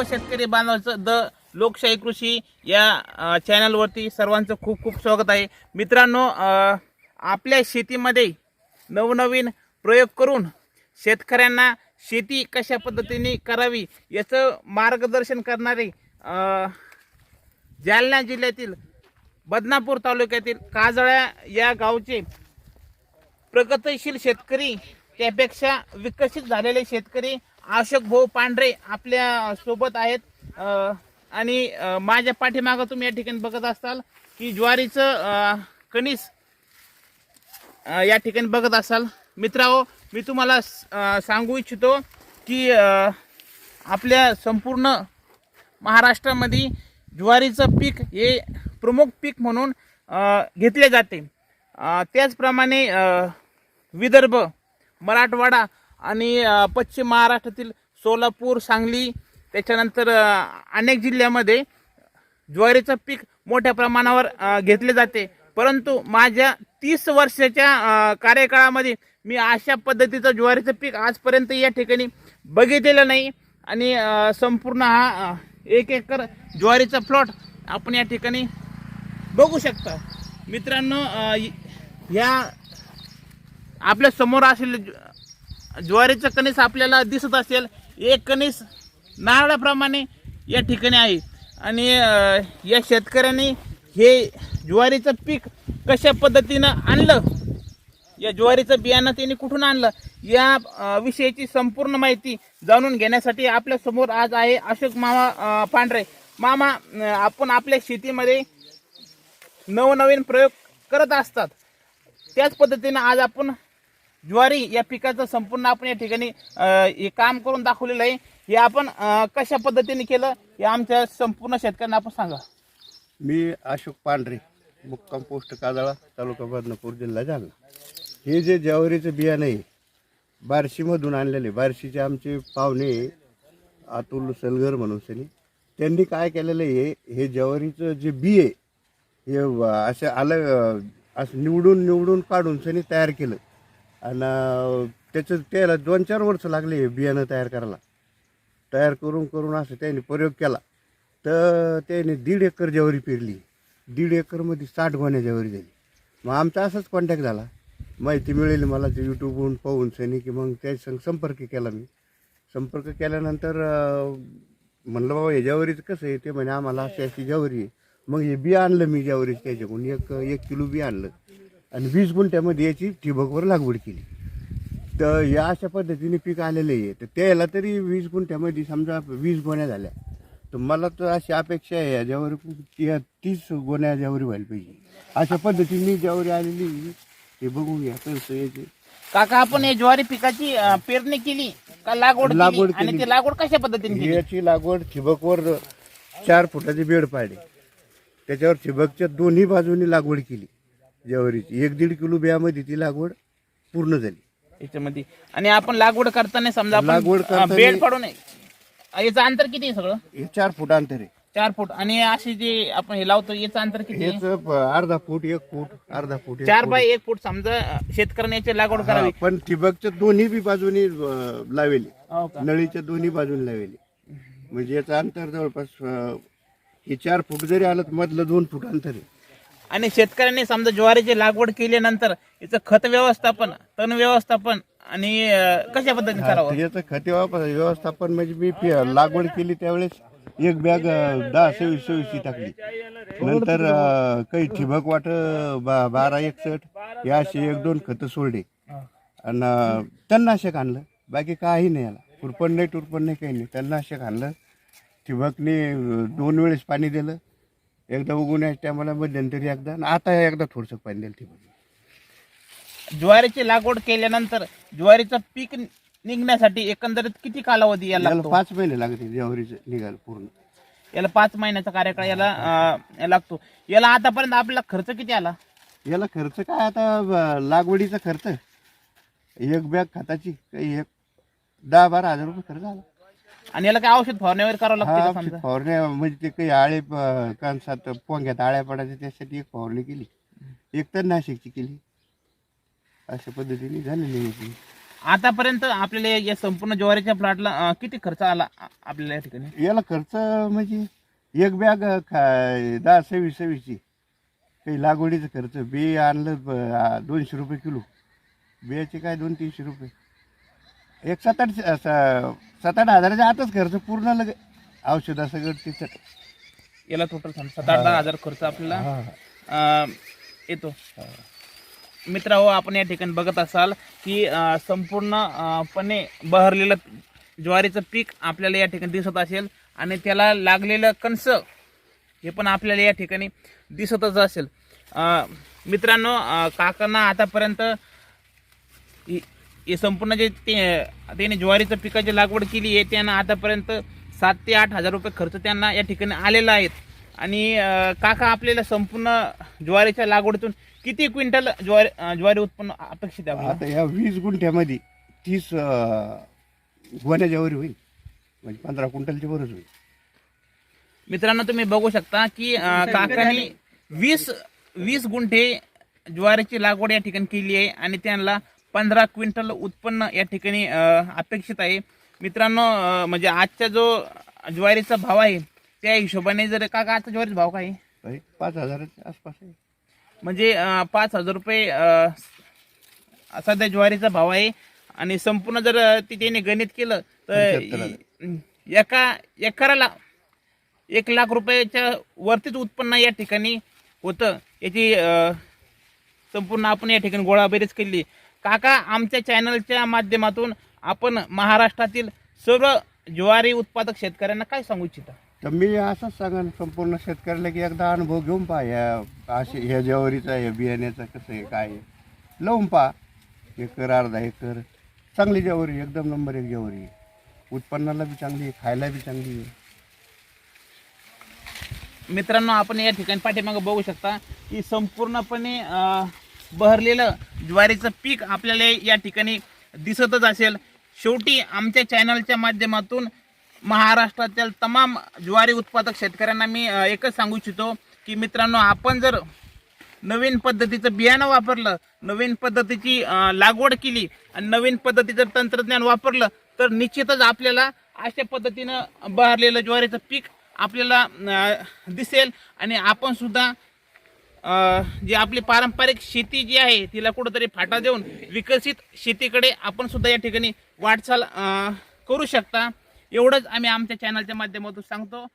सर्व शेतकरी बांधवांचं द लोकशाही कृषी या चॅनलवरती सर्वांचं खूप खूप स्वागत आहे. मित्रांनो आपल्या शेतीमध्ये नवनवीन प्रयोग करून शेतकऱ्यांना शेती कशा पद्धतीने करावी याचं मार्गदर्शन करणारे जालना जिल्ह्यातील बदनापूर तालुक्यातील काजळ्या या गावचे प्रगतिशील शेतकरी त्यापेक्षा विकसित झालेले शेतकरी अशोक भाऊ पांढरे आपल्यासोबत आहेत. आणि माझ्या पाठीमागं तुम्ही या ठिकाणी बघत असाल की ज्वारीचं कणीस या ठिकाणी बघत असाल. मित्राओ मी तुम्हाला सांगू इच्छितो की आपल्या संपूर्ण महाराष्ट्रामध्ये ज्वारीचं पीक हे प्रमुख पीक म्हणून घेतले जाते. त्याचप्रमाणे विदर्भ मराठवाडा आणि पश्चिम महाराष्ट्रातील सोलापूर सांगली त्याच्यानंतर अनेक जिल्ह्यामध्ये ज्वारीचं पीक मोठ्या प्रमाणावर घेतले जाते. परंतु माझ्या तीस वर्षाच्या कार्यकाळामध्ये मी अशा पद्धतीचं ज्वारीचं पीक आजपर्यंत या ठिकाणी बघितलेलं नाही. आणि संपूर्ण हा एक एकर ज्वारीचा प्लॉट आपण या ठिकाणी बघू शकता. मित्रांनो ह्या आपल्यासमोर असलेले ज्वारीचं कणीस आपल्याला दिसत असेल एक कणीस नारळाप्रमाणे या ठिकाणी आहे. आणि या शेतकऱ्यांनी हे ज्वारीचं पीक कशा पद्धतीनं आणलं? या ज्वारीचं बियाणं त्यांनी कुठून आणलं? या विषयीची संपूर्ण माहिती जाणून घेण्यासाठी आपल्यासमोर आज आहे अशोक मामा पांढरे. मामा आपण आपल्या शेतीमध्ये नवनवीन प्रयोग करत असतात. त्याच पद्धतीनं आज आपण ज्वारी या पिकाचं संपूर्ण आपण या ठिकाणी हे काम करून दाखवलेलं आहे. हे आपण कशा पद्धतीने केलं हे आमच्या संपूर्ण शेतकऱ्यांना आपण सांगा. मी अशोक पांढरे मुक्काम पोस्ट काजळा तालुका बदनापूर जिल्हा जालना. हे जे ज्वारीचं बियाणं आहे बार्शीमधून आणलेले बार्शीचे आमचे पाहुणे अतुल सलगर म्हणून त्यांनी त्यांनी काय केलेलं आहे हे ज्वारीचं जे बी आहे हे असं आलं असं निवडून निवडून काढून त्यांनी तयार केलं. आणि त्याचं त्याला दोन चार वर्ष लागले हे बियाणं तयार करायला. तयार करून करून असं त्याने प्रयोग केला. तर त्याने दीड एकर ज्वारी पेरली. दीड एकरमध्ये साठ गोण्या ज्वारी झाली. मग आमचा असाच कॉन्टॅक्ट झाला. माहिती मिळेल मला ते यूट्यूबवरून पाहून सनी की मग त्या संग संपर्क केला मी. संपर्क केल्यानंतर म्हणलं बाबा हे ज्वारीचं कसं आहे? ते म्हणे आम्हाला अशी अशी ज्वारी आहे. मग हे बी आणलं मी ज्यावरीच त्याच्याकडून. एक एक किलो बी आणलं. आणि वीस गुंठ्यामध्ये याची ठिबकवर लागवड केली. तर या अशा पद्धतीने पीक आलेलं आहे. तर त्याला तरी वीस गुंठ्यामध्ये समजा वीस गोण्या झाल्या. तर मला तर अशी अपेक्षा आहे याच्यावर तीस गोण्या ज्यावर व्हायला पाहिजे. अशा पद्धतीने ज्यावर आलेली हे बघून घ्या कसं याचे काका आपण या ज्वारी पिकाची पेरणी केली का लागवड लागवड केली. आणि. ती लागवड कशा पद्धतीने याची लागवड ठिबकवर चार फुटाची बेड पाडली. त्याच्यावर ठिबकच्या दोन्ही बाजूनी लागवड केली. ज्वारीची. एक दीड किलो बियामध्ये ती लागवड पूर्ण झाली. याच्यामध्ये. आणि आपण लागवड करताना समजा आपण, लागवड अ, करताना- बेड पाडून अ, याचं अंतर किती आहे सगळं? हे चार फूट अंतर आहे. चार फूट. आणि अशी जे आपण हे लावतो याचं अंतर किती आहे? हेच अर्धा फूट एक फूट अर्धा फूट एक चार फूट. बाय एक फूट समजा अ, शेतकऱ्याने याची लागवड करावी. पण ठिबकच्या दोन्ही बी बाजूनी अं, लावेली. हो का? नळीच्या दोन्ही बाजून लावेली. म्हणजे याचं अंतर जवळपास अं, हे चार फूट जरी आलं तर मधलं दोन फूट अंतर आहे. आणि शेतकऱ्यांनी समजा ज्वारीची लागवड केल्यानंतर याचं खत व्यवस्थापन तण व्यवस्थापन आणि अ, कशा पद्धतीने करावं? याचं खते वापर व्यवस्थापन म्हणजे मी पि- लागवड केली त्यावेळेस एक बॅग अं, दहा सव्वीस सव्वीसची टाकली. नंतर अं, काही ठिबक वाट बा- बारा एकसठ हे असे एक दोन खतं सोडले. आणि अं, तणनाशक आणलं. बाकी काही नाही याला. टुरपण नाही टुरपण नाही काही नाही. तणनाशक आणलं. ठिबकने अं, दोन वेळेस पाणी दिलं. एकदा उगवण्याच्या टायमाला मध्यंतरी एकदा. आणि आता एकदा थोडंसं पाणी दिलं ठिबक ज्वारीची लागवड केल्यानंतर ज्वारीचं पीक निघण्यासाठी एकंदरीत किती कालावधी याला याला लागतो? पाच महिने लागते ज्वारीचं निघाल पूर्ण. याला पाच महिन्याचा कार्यकाळ याला अ, लागतो. याला आतापर्यंत आपला खर्च किती आला? याला खर्च काय आता ब- लागवडीचा खर्च? एक बॅग खताची काही एक दहा बारा हजार रुपये खर्च आला. आणि याला काय औषध फवारणी वगैरे करावं लागते हा का समजा? फवारण्या म्हणजे ते काही आळे प- कणसात पोंग्यात आळ्या पडायच्या त्यासाठी एक फवारणी केली. एक तर नाशिकची केली. अशा पद्धतीने झालेली आहे ती. आतापर्यंत आपल्याला या संपूर्ण ज्वारीच्या प्लॉटला अं, किती खर्च आला आ- आपल्याला या ठिकाणी? याला खर्च म्हणजे एक बॅग खा दहा सव्वीस सव्वीसची. काही लागवडीचा खर्च बी आणलं ब- आ, दोनशे रुपये किलो. बियाचे काय दोन तीनशे रुपये. एक सात आठ सात आठ हजाराच्या आतच खर्च पूर्ण लगे औषधा सगळं तिचं याला टोटल सात आठ दहा हजार खर्च आपल्याला. अं, येतो. मित्र हो आपण या ठिकाणी बघत असाल की अं, संपूर्ण अं, पणे बहरलेलं ज्वारीचं पीक आपल्याला या ठिकाणी दिसत असेल आणि त्याला लागलेलं कणस हे पण आपल्याला या ठिकाणी दिसतच असेल. अं, मित्रांनो अं, काकांना आतापर्यंत ही संपूर्ण जे ते त्याने ज्वारीचं पिकाची लागवड केली आहे त्यांना आतापर्यंत सात ते आठ हजार रुपये खर्च त्यांना या ठिकाणी आलेला आहेत आणि काका आपल्याला संपूर्ण ज्वारीच्या लागवडीतून किती क्विंटल ज्वारी ज्वारी उत्पन्न अपेक्षित आहे आपल्याला? आता या वीस गुंठ्यामध्ये तीस गोण्या ज्वारी होईल. म्हणजे पंधरा क्विंटलची बरंच होईल. मित्रांनो तुम्ही बघू शकता की अं, काकांनी वीस वीस गुंठे ज्वारीची लागवड या ठिकाणी केली आहे. आणि त्यांना पंधरा क्विंटल उत्पन्न या ठिकाणी अपेक्षित आहे. मित्रांनो म्हणजे आजचा जो ज्वारीचा भाव आहे त्या हिशोबाने जर काका आजचा ज्वारीचा भाव काय पाच हजाराच्या आसपास आहे. म्हणजे पाच हजार रुपये सध्या ज्वारीचा भाव आहे. आणि संपूर्ण जर ती त्याने गणित केलं तर एका एकराला एक लाख रुपयाच्या वरतीच उत्पन्न या ठिकाणी होतं. याची संपूर्ण आपण या ठिकाणी गोळाबेरीज केली. काका आमच्या चॅनलच्या माध्यमातून आपण महाराष्ट्रातील सर्व ज्वारी उत्पादक शेतकऱ्यांना काय सांगू इच्छिता? तर मी असंच सांगा संपूर्ण शेतकऱ्याला की एकदा अनुभव घेऊन पहा या असे ह्या ज्वारीचा या बियाण्याचा कसं आहे काय आहे. लावून पहा. एकर अर्धा एकर चांगली ज्वारी एकदम नंबर एक ज्वारी. उत्पन्नाला बी चांगली आहे खायला बी चांगली आहे. मित्रांनो आपण या ठिकाणी पाठीमागं बघू शकता की संपूर्णपणे अं, बहरलेलं ज्वारीचं पीक आपल्याला या ठिकाणी दिसतच असेल. शेवटी आमच्या चॅनलच्या माध्यमातून महाराष्ट्रातील तमाम ज्वारी उत्पादक शेतकऱ्यांना मी एकच सांगू इच्छितो की मित्रांनो आपण जर नवीन पद्धतीचं बियाणं वापरलं नवीन पद्धतीची लागवड केली आणि नवीन पद्धतीचं तंत्रज्ञान वापरलं तर निश्चितच आपल्याला अशा पद्धतीनं बहरलेलं ज्वारीचं पीक आपल्याला दिसेल आणि आपण सुद्धा जी आपली पारंपरिक शेती जी आहे तिला कुठंतरी फाटा देऊन विकसित शेतीकडे आपण सुद्धा या ठिकाणी वाटचाल करू शकता. एवढंच आम्ही आमच्या चॅनलच्या माध्यमातून सांगतो.